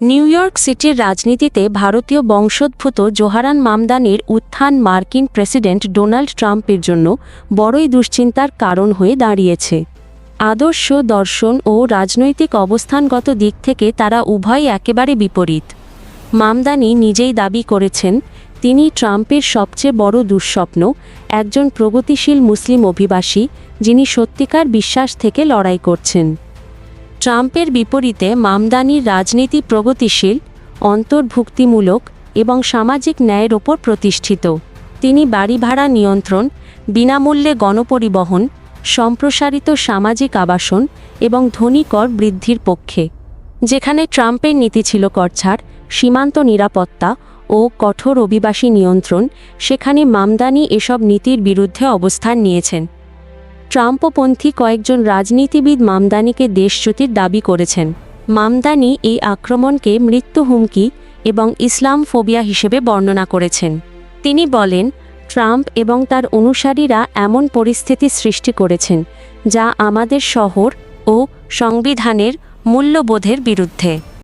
New York সিটির রাজনীতিতে ভারতীয় বংশোদ্ভূত জোহারান মামদানির উত্থান মার্কিন প্রেসিডেন্ট ডোনাল্ড ট্রাম্পের জন্য বড়ই দুশ্চিন্তার কারণ হয়ে দাঁড়িয়েছে। আদর্শ, দর্শন ও রাজনৈতিক অবস্থানগত দিক থেকে তারা উভয়ই একেবারে বিপরীত। মামদানি নিজেই দাবি করেছেন, তিনি ট্রাম্পের সবচেয়ে বড় দুঃস্বপ্ন একজন প্রগতিশীল মুসলিম অভিবাসী যিনি সত্যিকার বিশ্বাস থেকে লড়াই করছেন। ট্রাম্পের বিপরীতে মামদানির রাজনীতি প্রগতিশীল, অন্তর্ভুক্তিমূলক এবং সামাজিক ন্যায়ের ওপর প্রতিষ্ঠিত। তিনি বাড়ি ভাড়া নিয়ন্ত্রণ, বিনামূল্যে গণপরিবহন, সম্প্রসারিত সামাজিক আবাসন এবং ধনী কর বৃদ্ধির পক্ষে, যেখানে ট্রাম্পের নীতি ছিল করছাড়, সীমান্ত নিরাপত্তা ও কঠোর অভিবাসী নিয়ন্ত্রণ, সেখানে মামদানি এসব নীতির বিরুদ্ধে অবস্থান নিয়েছেন। ট্রাম্পপন্থী কয়েকজন রাজনীতিবিদ মামদানিকে দেশচ্যুতির দাবি করেছেন। মামদানি এই আক্রমণকে মৃত্যু হুমকি এবং ইসলাম ফোবিয়া হিসেবে বর্ণনা করেছেন। তিনি বলেন, ট্রাম্প এবং তার অনুসারীরা এমন পরিস্থিতি সৃষ্টি করেছেন যা আমাদের শহর ও সংবিধানের মূল্যবোধের বিরুদ্ধে।